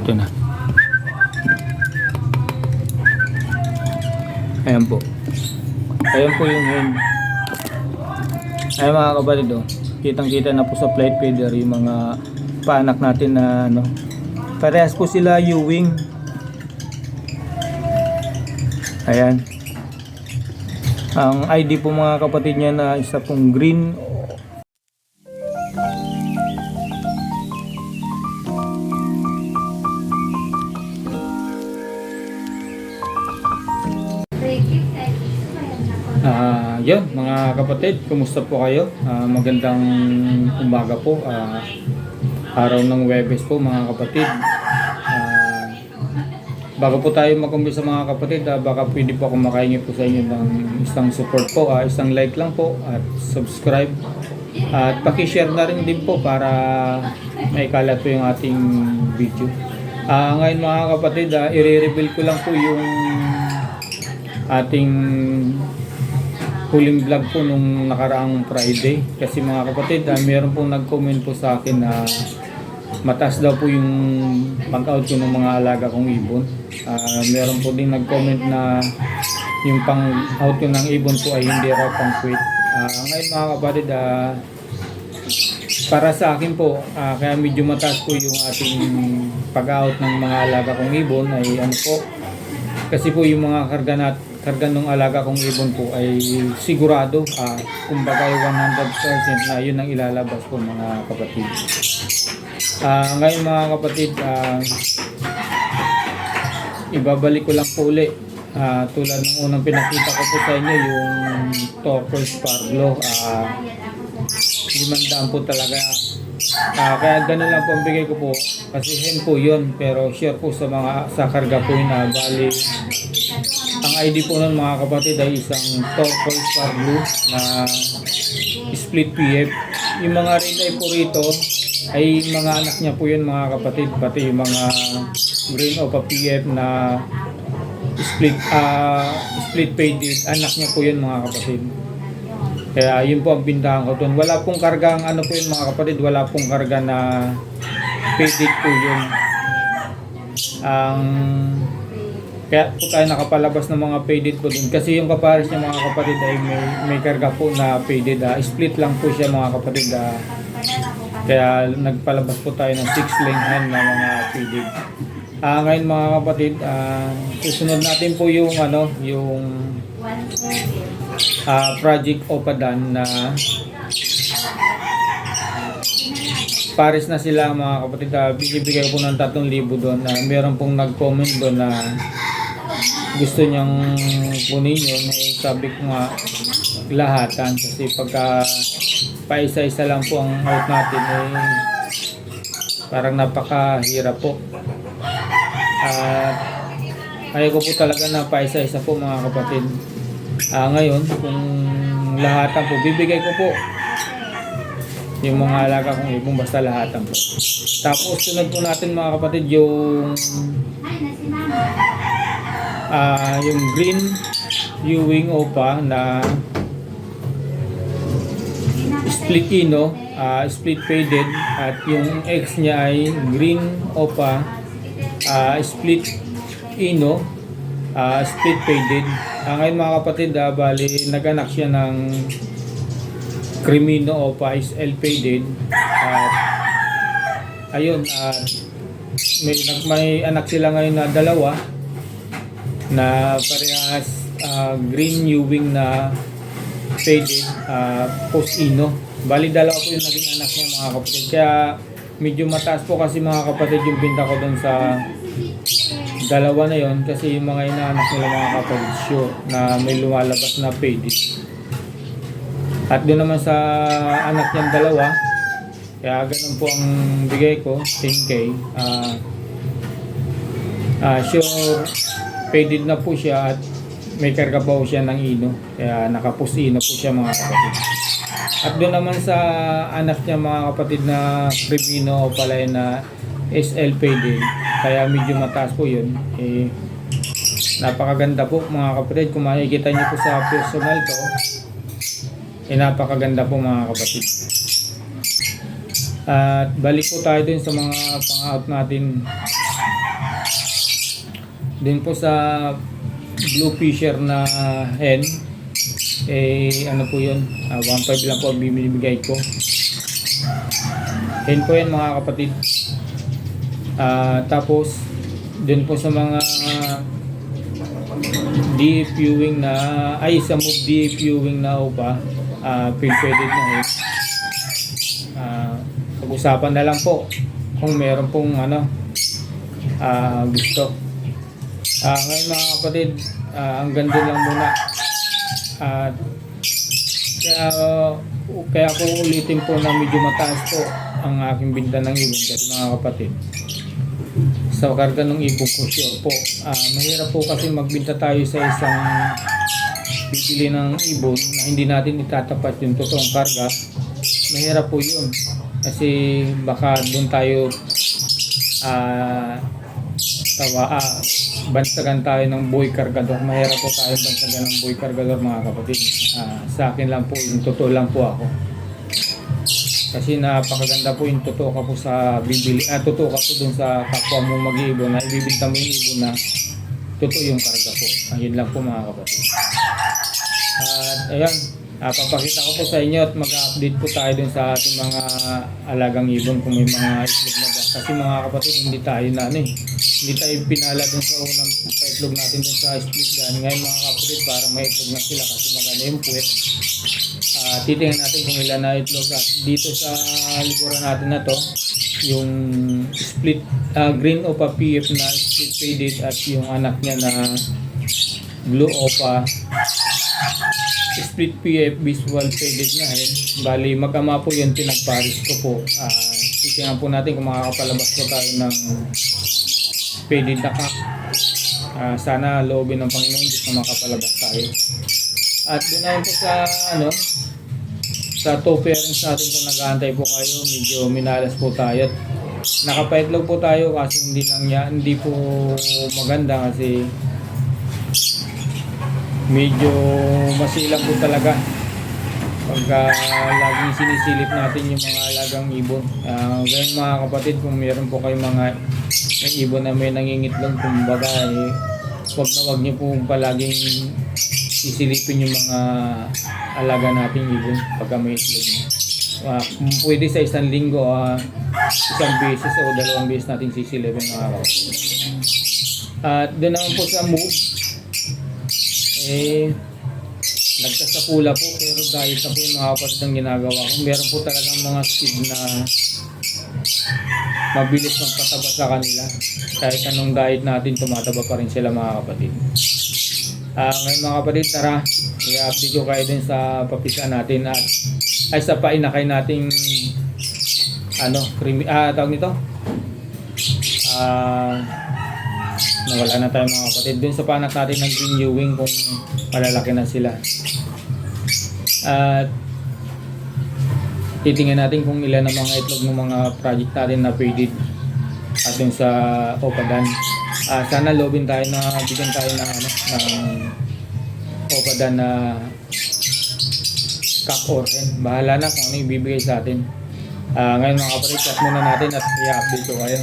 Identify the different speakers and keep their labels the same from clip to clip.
Speaker 1: Ito na. Ayan po. Ayan po yung hen. Ayan mga kapatid oh. Kitang kita na po sa flight feeder yung mga paanak natin na ano. Parehas po sila Ewing. Ayan. Ang ID po mga kapatid niya na isa pong green yun mga kapatid, kumusta po kayo? Ah, magandang umaga po. Ah, araw ng Webes po mga kapatid. Ah, bago po tayo mag-umpisa mga kapatid, ah, baka pwede po ako makahingi po sa inyo ng isang support po, ah, isang like lang po at subscribe. At paki-share na rin din po para maikalat po yung ating video. Ah, ngayon mga kapatid, ah, i-reveal ko lang po yung ating huling vlog po nung nakaraang Friday. Kasi mga kapatid, ah, meron pong nag-comment po sa akin na mataas daw po yung pang-out ko ng mga alaga kong ibon. Ah, meron po din nag-comment na yung pang-out ko ng ibon po ay hindi raw pang-quit. Ah, ngayon mga kapatid, ah, para sa akin po, ah, kaya medyo mataas po yung ating pag-out ng mga alaga kong ibon ay ano po, kasi po yung mga karga nat karga ng alaga kong ibon po ay sigurado ah kumbaga ay 100% na yun ang ilalabas po mga kapatid. Ah ngayon mga kapatid, ah, ibabalik ko lang po uli. Ah, tulad ng unang pinakita ko po sa inyo yung turquoise parlo. Ah, limandaan po talaga. Ah, kaya ganun lang po ang bigay ko po. Kasi hen po yun. Pero sure po sa mga sa karga po yun na bali. Ang ID po nun mga kapatid ay isang turquoise far blue na split PF. Yung mga red eye po rito ay mga anak niya po yun mga kapatid. Pati yung mga green o PF na split ah split faded. Anak niya po yun mga kapatid. Kaya yun po ang bintahan ko doon. Wala pong karga ang ano po yun mga kapatid. Wala pong karga na faded po yun. Ang kaya po tayo nakapalabas ng mga faded po din. Kasi yung kapares niya mga kapatid ay may, may karga po na faded. ah. split lang po siya mga kapatid. ah. kaya nagpalabas po tayo ng 6 lane hand na mga faded. Ah, ngayon mga kapatid, ah, susunod natin po yung ano, yung ah, Project Opadan na pares na sila mga kapatid. Uh, bibigay ko po ng 3,000 doon. na meron pong nag-comment doon na gusto niyang kunin yun. Eh, sabi ko nga lahatan kasi pagka paisa-isa lang po ang out natin eh, parang napakahirap po. At ayaw ko po talaga na paisa-isa po mga kapatid. Ah, ngayon, kung lahatan po, bibigay ko po yung mga alaga kong ibong basta lahatan po. Tapos sunod po natin mga kapatid yung ah yung green Ewing Opa na split ino, ah, split faded at yung X niya ay green Opa ah, split ino, ah, split faded. Ah, ngayon mga kapatid, ah, bali naganak siya ng Crimino Opa is L faded at ayun at may, may anak sila ngayon na dalawa na parehas ah, green Ewing na faded uh, post ino. Bali dalawa po yung naging anak niya mga kapatid. Kaya medyo mataas po kasi mga kapatid yung binta ko doon sa dalawa na yon kasi yung mga inaanak nila mga kapatid sure na may lumalabas na faded at doon naman sa anak niyang dalawa, kaya ganun po ang bigay ko, 10k. Ah ah, sure, faded na po siya at may karga pa po siya ng ino. Kaya nakapusino po siya mga kapatid. At doon naman sa anak niya mga kapatid na Cremino o palay na SL faded, kaya medyo mataas po yun. Eh, napakaganda po mga kapatid. Kung makikita niyo po sa personal ko, eh, napakaganda po mga kapatid. At balik po tayo dun sa mga pang-out natin din po sa blue fisher na hen, eh ano po yun, ah, 1.5 lang po ang bibigay ko. Hen po yan mga kapatid. Ah, tapos, dun po sa mga deep viewing na, ay sa move deep viewing na upa, ah, pwede na hen. Ah, pag-usapan na lang po kung meron pong ano, ah, gusto. Ah, ngayon mga kapatid, ah, ang ganda lang muna. At kaya, kaya ko ulitin po na medyo mataas po ang aking binta ng ibon kasi mga kapatid. Sa karga ng ibon ko sure po. Ah, mahirap po kasi magbinta tayo sa isang bibili ng ibon na hindi natin itatapat yung totoong karga. Mahirap po yun. Kasi baka doon tayo ah tawa ah, bansagan tayo ng boy kargador. Mahirap po tayo bansagan ng boy kargador mga kapatid. Ah, sa akin lang po, yung totoo lang po ako. Kasi napakaganda po yung totoo ka po sa bibili, ah, totoo ka po dun sa kapwa mo mag-iibon na ibibinta mo yung ibon na totoo yung karga po. Ayun lang po mga kapatid. At ayan, ah, papakita ko po sa inyo at mag-update po tayo dun sa ating mga alagang ibon kung may mga itlog na. Kasi mga kapatid, hindi tayo na ano eh, hindi tayo pinala dun sa unang paitlog natin dun sa split gun. Ngayon mga kapatid, para may itlog na sila kasi maganda yung puwet. Ah, titingnan natin kung ilan na itlog at dito sa likuran natin na to yung split ah, green opa PF na split faded at yung anak niya na blue opa split PF visual faded na hen bali magkama po yun pinagparis ko po Ah, titingnan po natin kung makakapalabas ko tayo ng faded na cock Ah, sana loobin ng Panginoon Diyos na makapalabas tayo. At naman po sa ano sa two parents natin kung nag-aantay po kayo, medyo minalas po tayo. At Nakapaitlog po tayo kasi hindi lang ya, hindi po maganda kasi medyo masilang po talaga pagka laging sinisilip natin yung mga alagang ibon. Ah, ganyan mga kapatid, kung meron po kayong mga may ibon na may nangingitlog, kumbaga eh, wag na wag niyo po palaging isilipin yung mga alaga nating ibon pagka may itlog na. Kung pwede sa isang linggo, ah, isang beses o dalawang beses natin sisilipin mga kapatid. At doon naman po sa move, eh, nagkasapula po pero dahil sa po yung mga kapatid ang ginagawa ko, meron po talagang mga speed na mabilis magpataba sa kanila. Kahit anong diet natin, tumataba pa rin sila mga kapatid. Ah, ngayon mga kapatid, tara, i-update ko kayo din sa papisa natin at ay sa painakay nating ano, creamy, ah, tawag nito? Ah, nawala na tayo mga kapatid. Dun sa panak natin ng green ewing kung malalaki na sila. At titingnan natin kung ilan ang mga itlog ng mga project natin na faded at dun sa Opadan. Ah, sana lobin tayo na bigyan tayo ng ano ng Opadan na cup or hen. Bahala na kung ano yung ibibigay sa atin. Ah, ngayon mga kapatid, chat muna natin at i-update ko kayo.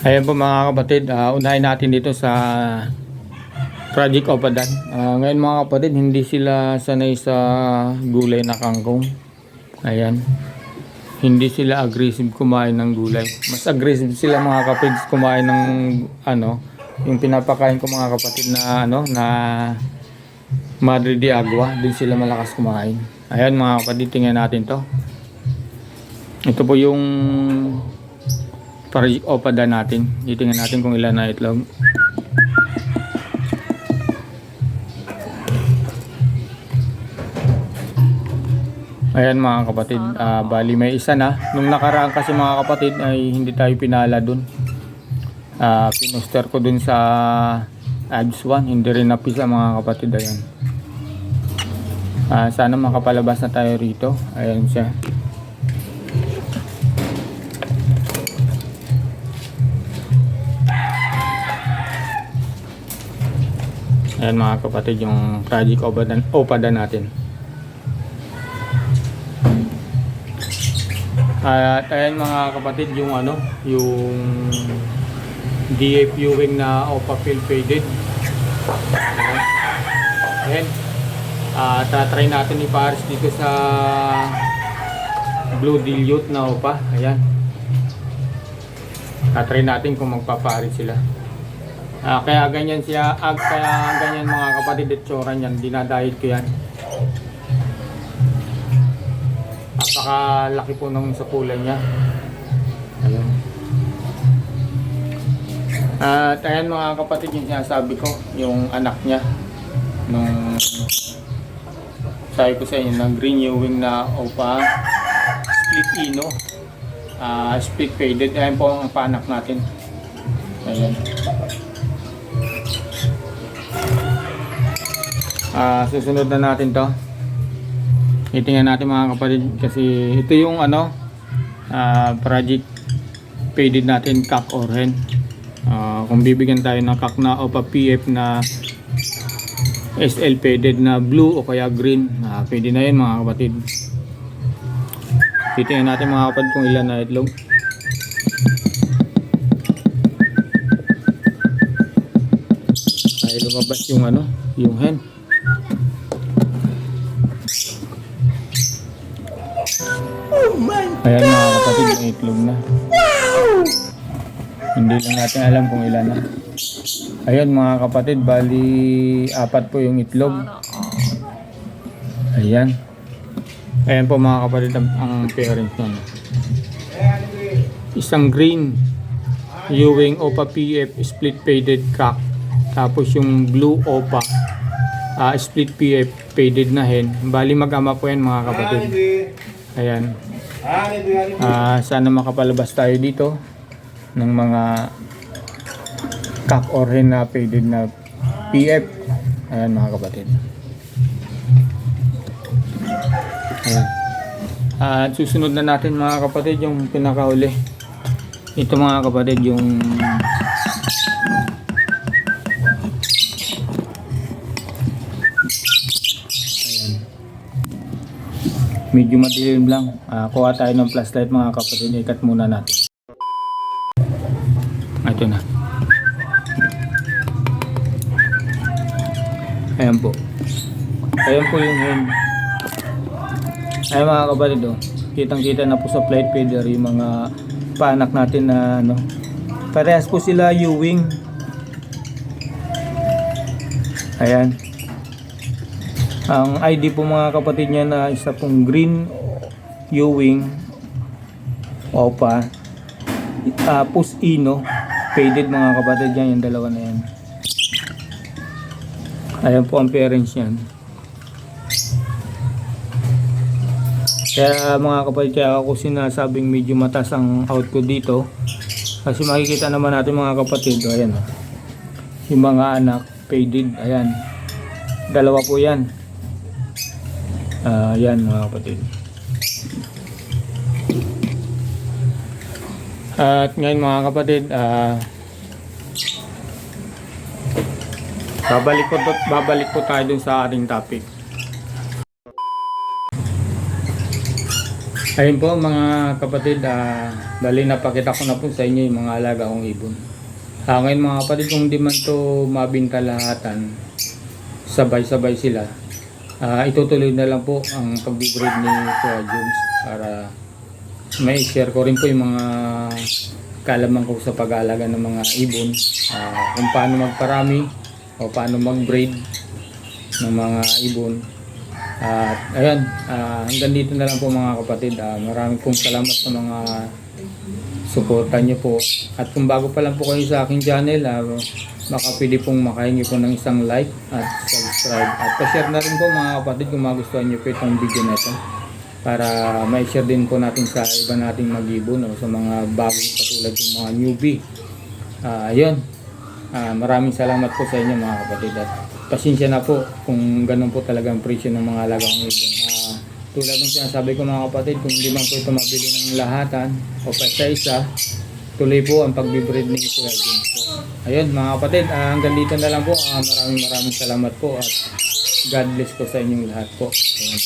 Speaker 1: Ayan po mga kapatid, ah, unahin natin dito sa Project Opadan. Ah, ngayon mga kapatid, hindi sila sanay sa gulay na kangkong. Ayan. Hindi sila aggressive kumain ng gulay. Mas aggressive sila mga kapatid kumain ng ano, yung pinapakain ko mga kapatid na ano, na Madre de Agua. Doon sila malakas kumain. Ayan mga kapatid, tingnan natin to. Ito po yung Project Opadan natin. Titingnan natin kung ilan na itlog. Ayan mga kapatid, ah, bali may isa na. Nung nakaraan kasi mga kapatid ay hindi tayo pinala dun. Ah, pinuster ko dun sa ads 1, hindi rin napisa mga kapatid. Ayan. Ah, sana makapalabas na tayo rito. Ayan siya. Ayan mga kapatid yung project opadan, opadan natin. At ayan mga kapatid, yung ano, yung DA viewing na Opa Field Faded. Ayan. Ayan. Ah, tatry natin ni Paris dito sa Blue Dilute na Opa. Ayan. Tatry natin kung magpaparit sila. Ah, kaya ganyan siya, ah, kaya ganyan mga kapatid at tsura niyan, dinadayit ko yan. Napakalaki po nung sa kulay niya. Ayan. At ayan mga kapatid yung sinasabi ko, yung anak niya nung sabi ko sa inyo ng green wing na opa split ino. Ah split faded. Ayan po ang panak natin. Ayan. Ah susunod na natin to itingnan natin mga kapatid kasi ito yung ano ah project faded natin cock or hen. Ah, kung bibigyan tayo ng cock na opa PF na SL faded na blue o kaya green ah, pwede na yun mga kapatid. Titingnan natin mga kapatid kung ilan na itlog. Ay lumabas yung ano yung hen ayan mga kapatid yung itlog na hindi lang natin alam kung ilan na Ayun mga kapatid, bali apat po yung itlog. Ayan. Ayan po mga kapatid ang, ang parents nun. Isang green Ewing Opa PF split faded cock. Tapos yung blue Opa ah, split PF faded na hen. Bali mag-ama po yan mga kapatid. Ayan. Ah, sana makapalabas tayo dito ng mga cock or na faded na PF. Ayan mga kapatid. Ayan. At susunod na natin mga kapatid yung pinakahuli. Ito mga kapatid yung Medyo madilim lang. Ah, kuha tayo ng flashlight mga kapatid. Ikat muna natin. Ito na. Ayan po. Ayan po yung hen. Ayan mga kapatid oh. Kitang kita na po sa plate feeder yung mga paanak natin na ano. Parehas po sila Ewing. Ayan. Ang ID po mga kapatid niya na isa pong green Ewing. Opa. Tapos Ino. Faded mga kapatid yan yung dalawa na yan. Ayan po ang parents yan. Kaya mga kapatid, kaya ako sinasabing medyo matas ang out ko dito. Kasi makikita naman natin mga kapatid, ayan o. Yung mga anak, faded, ayan. Dalawa po yan. Ah, yan mga kapatid. At ngayon mga kapatid, ah, babalik po, babalik po tayo dun sa ating topic. Ayun po mga kapatid, ah, bali napakita ko na po sa inyo yung mga alaga kong ibon. Ah, ngayon mga kapatid, kung di man to mabinta lahatan, sabay-sabay sila, ah, itutuloy na lang po ang pag-breed ni Kuya Jones para may share ko rin po yung mga kalaman ko sa pag-aalaga ng mga ibon, ah, kung paano magparami o paano mag-breed ng mga ibon. At ayun, ah, hanggang dito na lang po mga kapatid. Ah, maraming pong salamat sa mga suporta nyo po. At kung bago pa lang po kayo sa aking channel, ah, baka pong makahingi po ng isang like at subscribe. At pa-share na rin po mga kapatid kung magustuhan nyo po itong video na ito. Para ma-share din po natin sa iba nating mag-ibon sa mga bagong katulad yung mga newbie. Ah, ayun. Ah, maraming salamat po sa inyo mga kapatid at pasensya na po kung ganun po talaga ang presyo ng mga alagang ibon. Ah, tulad ng sinasabi ko mga kapatid, kung hindi man po ito mabili ng lahatan o pa isa tuloy po ang pagbibreed ni Kuya Jun po. Ayun mga kapatid, ah, hanggang dito na lang po. Ah, maraming maraming salamat po at God bless po sa inyong lahat po. Ayun.